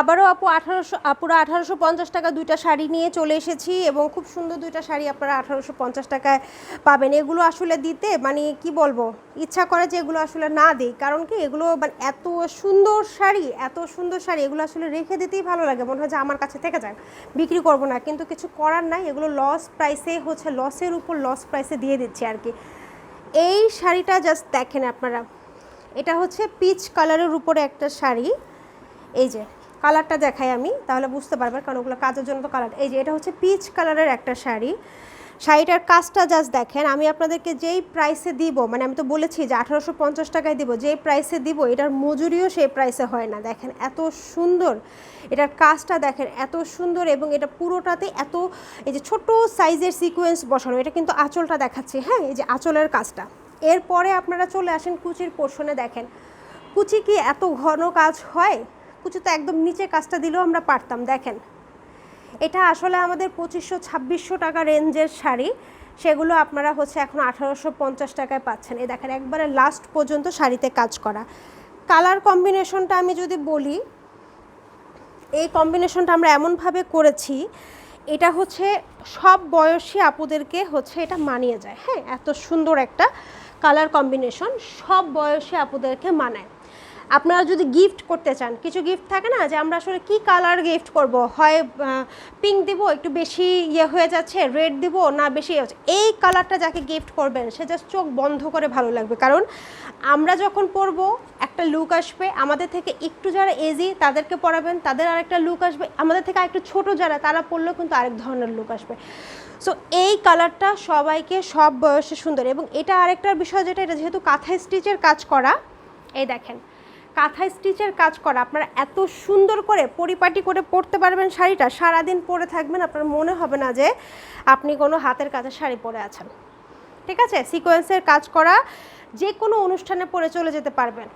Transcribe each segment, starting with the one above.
আবারও আপু আঠারোশো, আপুরা আঠারোশো পঞ্চাশ টাকা দুইটা শাড়ি নিয়ে চলে এসেছি এবং খুব সুন্দর দুইটা শাড়ি আপনারা আঠারোশো পঞ্চাশ টাকায় পাবেন। এগুলো আসলে দিতে মানে কি বলব, ইচ্ছা করে যে এগুলো আসলে না দিই। কারণ কি এগুলো মানে এত সুন্দর শাড়ি, এত সুন্দর শাড়ি, এগুলো আসলে রেখে দিতেই ভালো লাগে। মনে হয় যে আমার কাছে থেকে যাক, বিক্রি করব না। কিন্তু কিছু করার নাই, এগুলো লস প্রাইসে হচ্ছে লসের উপর লস প্রাইসে দিয়ে দিচ্ছি আর কি। এই শাড়িটা জাস্ট দেখেন আপনারা। এটা হচ্ছে পিচ কালারের উপরে একটা শাড়ি। এই যে কালারটা দেখাই আমি, তাহলে বুঝতে পারবেন কারণ ওগুলো কাজের জন্য তো কালার এই যে, এটা হচ্ছে পিচ কালারের একটা শাড়ি। শাড়িটার কাজটা জাস্ট দেখেন, আমি আপনাদেরকে যেই প্রাইসে দিব মানে আমি তো বলেছি যে আঠারোশো পঞ্চাশ টাকায় দিব, যেই প্রাইসে দিব, এটার মজুরিও সেই প্রাইসে হয় না। দেখেন এত সুন্দর, এটার কাজটা দেখেন এত সুন্দর এবং এটা পুরোটাতে এত, এই যে ছোট সাইজের সিকোয়েন্স বসানো, এটা কিন্তু আঁচলটা দেখাচ্ছি হ্যাঁ এই যে আঁচলের কাজটা। এরপরে আপনারা চলে আসেন কুচির পোর্শনে দেখেন। কুচি কি এত ঘন কাজ হয়? কুচি তো একদম নিচে কাজটা দিলেও আমরা পারতাম, দেখেন। এটা আসলে আমাদের পঁচিশশো ছাব্বিশশো টাকা রেঞ্জের শাড়ি, সেগুলো আপনারা হচ্ছে এখন আঠারোশো পঞ্চাশ টাকায় পাচ্ছেন। এই দেখেন, একবারে লাস্ট পর্যন্ত শাড়িতে কাজ করা। কালার কম্বিনেশনটা আমি যদি বলি, এই কম্বিনেশনটা আমরা এমনভাবে করেছি, এটা হচ্ছে সব বয়সী আপুদেরকে হচ্ছে এটা মানিয়ে যায়। হ্যাঁ এত সুন্দর একটা কালার কম্বিনেশন সব বয়সী আপুদেরকে মানায়। আপনারা যদি গিফট করতে চান, কিছু গিফট থাকে না যে আমরা আসলে কি কালার গিফট করব? হয় পিঙ্ক দিব, একটু বেশি ইয়ে হয়ে যাচ্ছে রেড দিব, না বেশি এই কালারটা যাকে গিফট করবেন, সে জাস্ট চোখ বন্ধ করে ভালো লাগবে। কারণ আমরা যখন পরব, একটা লুক আসবে, আমাদের থেকে একটু যারা এজি তাদেরকে পরাবেন, তাদের আরেকটা লুক আসবে, আমাদের থেকে আরেকটু ছোট যারা, তারা পরলেও কিন্তু আরেক ধরনের লুক আসবে। সো এই কালারটা সবাইকে, সব বয়সে সুন্দর। এবং এটা আরেকটার বিষয়, যেটা এটা যেহেতু কাঁথা স্টিচের কাজ করা, এই দেখেন কাঁথা স্টিচের কাজ করা, আপনারা এত সুন্দর করে পরিপাটি করে পরতে পারবেন শাড়িটা, সারাদিন পরে থাকবেন, আপনার মনে হবে না যে আপনি কোনো হাতের কাছে শাড়ি পরে আছেন। ঠিক আছে? সিকোয়েন্সের কাজ করা, যে কোনো অনুষ্ঠানে পরে চলে যেতে পারবেন।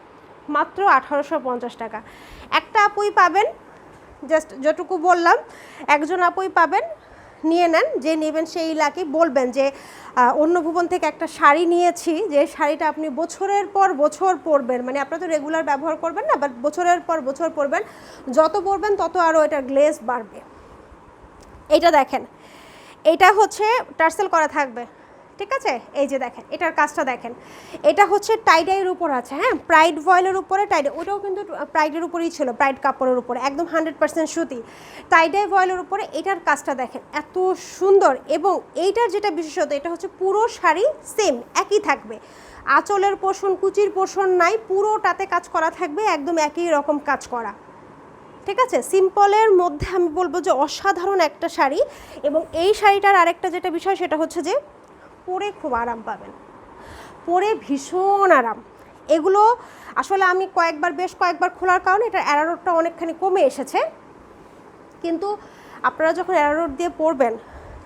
মাত্র আঠারোশো পঞ্চাশ টাকা। একটা আপুই পাবেন জাস্ট যেটুকু বললাম, একজন আপুই পাবেন নিয়ে নেন, যে নেবেন সেই লাকি বলবেন যে অন্য ভুবন থেকে একটা শাড়ি নিয়েছি, যে শাড়িটা আপনি বছরের পর বছর পরবেন মানে আপনারা তো রেগুলার ব্যবহার করবেন না বাট বছরের পর বছর পরবেন, যত পরবেন তত আরও এটার গ্লেজ বাড়বে। এটা দেখেন, এটা হচ্ছে টার্সেল করা থাকবে। ঠিক আছে? এই যে দেখেন, এটার কাজটা দেখেন। এটা হচ্ছে টাইডাইয়ের উপর আছে হ্যাঁ? প্রাইড ভয়েলের উপরে টাইডাই ওটাও কিন্তু প্রাইডের উপরেই ছিল প্রাইড কাপড়ের উপরে, একদম হান্ড্রেড পার্সেন্ট সুতি। টাইডাই ভয়েলের উপরে এটার কাজটা দেখেন, এত সুন্দর। এবং এইটার যেটা বিশেষত এটা হচ্ছে পুরো শাড়ি সেম একই থাকবে। আঁচলের পোষণ, কুচির পোষণ নাই, পুরোটাতে কাজ করা থাকবে, একদম একই রকম কাজ করা। ঠিক আছে? সিম্পলের মধ্যে আমি বলব যে অসাধারণ একটা শাড়ি। এবং এই শাড়িটার আরেকটা যেটা বিষয়, সেটা হচ্ছে যে পরে খুব আরাম পাবেন। পরে ভীষণ আরাম। এগুলো আসলে আমি কয়েকবার, বেশ কয়েকবার খোলার কারণে এটার অ্যারারোডটা অনেকখানি কমে এসেছে। কিন্তু আপনারা যখন অ্যারারোড দিয়ে পরবেন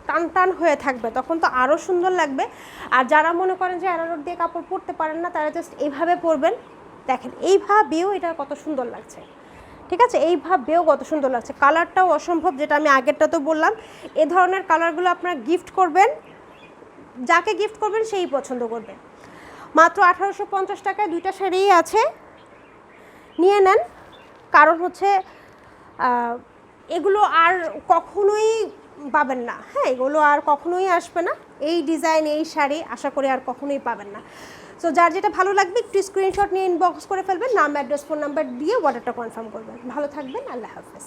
টান টান হয়ে থাকবে, তখন তো আরও সুন্দর লাগবে। আর যারা মনে করেন যে অ্যারারোড দিয়ে কাপড় পরতে পারেন না, তারা জাস্ট এইভাবে পরবেন। দেখেন এইভাবেও এটা কত সুন্দর লাগছে। ঠিক আছে? এইভাবেও কত সুন্দর লাগছে। কালারটাও অসম্ভব, যেটা আমি আগেরটা তো বললাম। এ ধরনের কালারগুলো আপনারা গিফট করবেন। যাকে গিফট করবেন সেই পছন্দ করবে মাত্র আঠারোশো পঞ্চাশ টাকায় দুইটা শাড়িই আছে। নিয়ে নেন। কারণ হচ্ছে এগুলো আর কখনোই পাবেন না। হ্যাঁ এগুলো আর কখনোই আসবে না। এই ডিজাইন এই শাড়ি আশা করি আর কখনোই পাবেন না। সো যার যেটা ভালো লাগবে, একটু স্ক্রিনশট নিয়ে ইনবক্স করে ফেলবেন। নাম অ্যাড্রেস ফোন নাম্বার দিয়ে অর্ডারটা কনফার্ম করবেন। ভালো থাকবেন। আল্লাহ হাফেজ।